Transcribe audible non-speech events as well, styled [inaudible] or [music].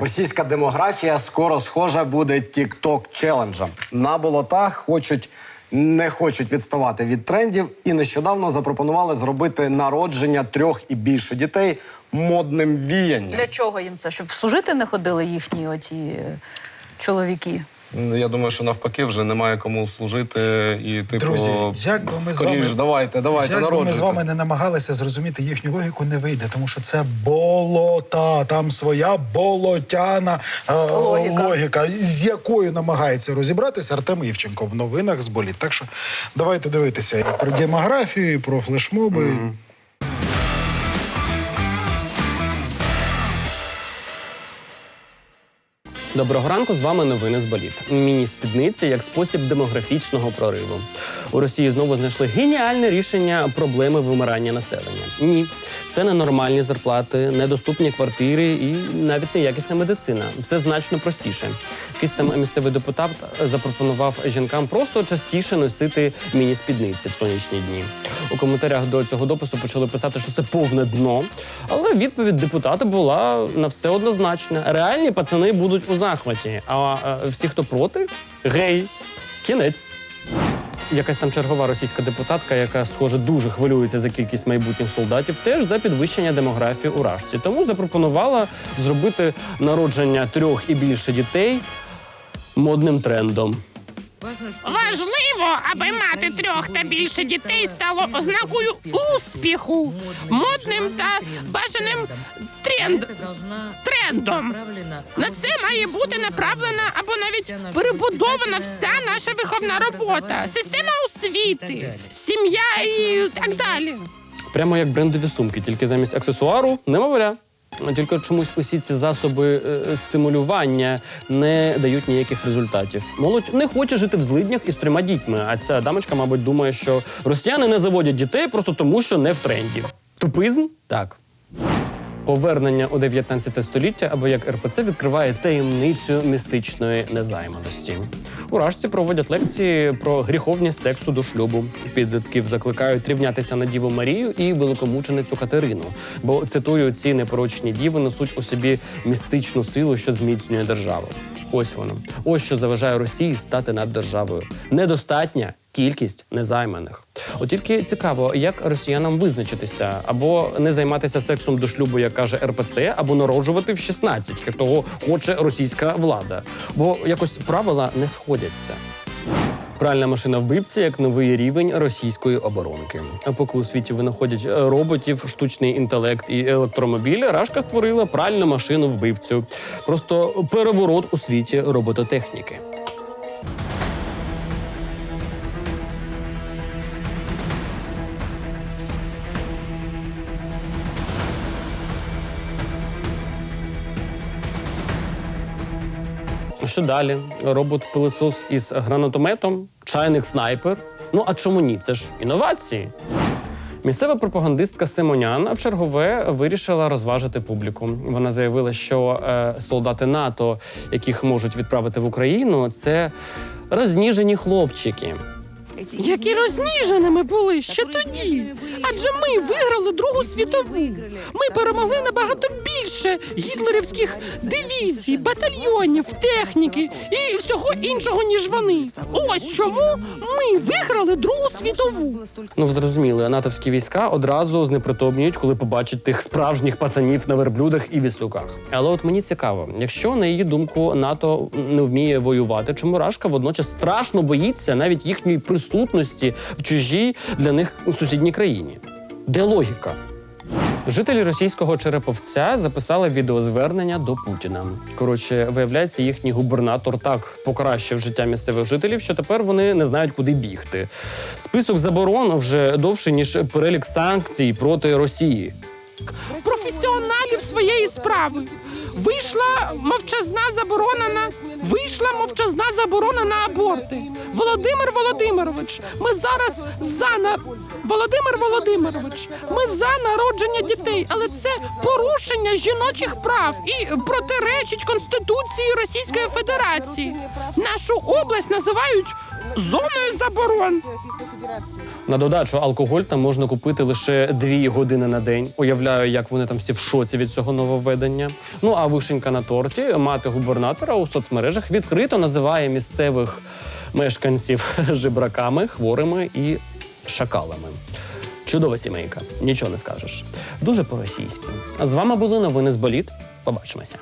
Російська демографія скоро схожа буде тікток челенджем. На болотах хочуть. Не хочуть відставати від трендів і нещодавно запропонували зробити народження трьох і більше дітей модним віянням. Для чого їм це? Щоб служити не ходили їхні оті е, чоловіки? Ну, Я думаю, що навпаки вже немає кому служити і типу. Друзі, як би ми з скоріш, вами давайте, давайте як би ми з народжуйте. вами не намагалися зрозуміти їхню логіку, не вийде, тому що це болота, там своя болотяна е, Логіка. логіка, з якою намагається розібратися Артем Івченко в новинах з боліт. Так що давайте дивитися і про демографію, і про флешмоби. Доброго ранку, з вами новини з боліт. Міні-спідниці як спосіб демографічного прориву. У Росії знову знайшли геніальне рішення проблеми вимирання населення. Ні, це не нормальні зарплати, недоступні квартири і навіть неякісна медицина. Все значно простіше. Якийсь там місцевий депутат запропонував жінкам просто частіше носити міні-спідниці в сонячні дні. У коментарях до цього допису почали писати, що це повне дно. Але відповідь депутата була на все однозначна. Реальні пацани будуть у захваті. А е, всі, хто проти, гей, кінець. Якась там чергова російська депутатка, яка, схоже, дуже хвилюється за кількість майбутніх солдатів, теж за підвищення демографії у Рашці. Тому запропонувала зробити народження трьох і більше дітей модним трендом. Важливо, аби мати трьох та більше дітей стало ознакою успіху, модним та бажаним тренд, трендом. На це має бути направлена або навіть перебудована вся наша виховна робота, система освіти, сім'я і так далі. Прямо як брендові сумки, тільки замість аксесуару немовля. Тільки чомусь усі ці засоби е, стимулювання не дають ніяких результатів. Молодь не хоче жити в злиднях із трьома дітьми. А ця дамочка, мабуть, думає, що росіяни не заводять дітей просто тому, що не в тренді. Тупизм? Так. Повернення у 19 століття або як РПЦ відкриває таємницю містичної незайманості. У Рашці проводять лекції про гріховність сексу до шлюбу. Підлітків закликають рівнятися на Діву Марію і великомученицю Катерину. Бо цитую, ці непорочні діви несуть у собі містичну силу, що зміцнює державу. Ось воно. Ось що заважає Росії стати над державою. Недостатня кількість незайманих. От тільки цікаво, як росіянам визначитися або не займатися сексом до шлюбу, як каже РПЦ, або народжувати в 16, як того хоче російська влада. Бо якось правила не сходяться. Пральна машина вбивця як новий рівень російської оборонки. А поки у світі винаходять е, роботів, штучний інтелект і електромобіль, Рашка створила пральну машину вбивцю. Просто переворот у світі робототехніки. Що далі? Робот-пилисос із гранатометом, чайник снайпер. Ну а чому ні? Це ж інновації. Місцева пропагандистка Симонян в чергове вирішила розважити публіку. Вона заявила, що е, солдати НАТО, яких можуть відправити в Україну, це розніжені хлопчики. Які розніженими були ще тоді. Адже ми виграли Другу світову. Ми перемогли набагато більше гітлерівських дивізій, батальйонів, техніки і всього іншого, ніж вони. Ось чому ми виграли Другу світову. Ну, ви зрозуміли, натовські війська одразу знепритомніють, коли побачать тих справжніх пацанів на верблюдах і віслюках. Але от мені цікаво, якщо на її думку НАТО не вміє воювати, чому Рашка водночас страшно боїться навіть їхньої присутності в чужій для них сусідній країні? Де логіка? Жителі російського Череповця записали відеозвернення до Путіна. Коротше, виявляється, їхній губернатор так покращив життя місцевих жителів, що тепер вони не знають, куди бігти. Список заборон вже довший ніж перелік санкцій проти Росії. професіоналів своєї справи. Вийшла мовчазна заборона на вийшла мовчазна заборона на аборти. Володимир Володимирович, ми зараз за на Володимир Володимирович, ми за народження дітей, але це порушення жіночих прав і протиречить Конституції Російської Федерації. Нашу область називають зоною заборон. На додачу, алкоголь там можна купити лише дві години на день. Уявляю, як вони там всі в шоці від цього нововведення. Ну а вишенька на торті, мати губернатора у соцмережах відкрито називає місцевих мешканців [laughs] жебраками, хворими і шакалами. Чудова сімейка, нічого не скажеш. Дуже по-російськи. А з вами були новини з боліт. Побачимося.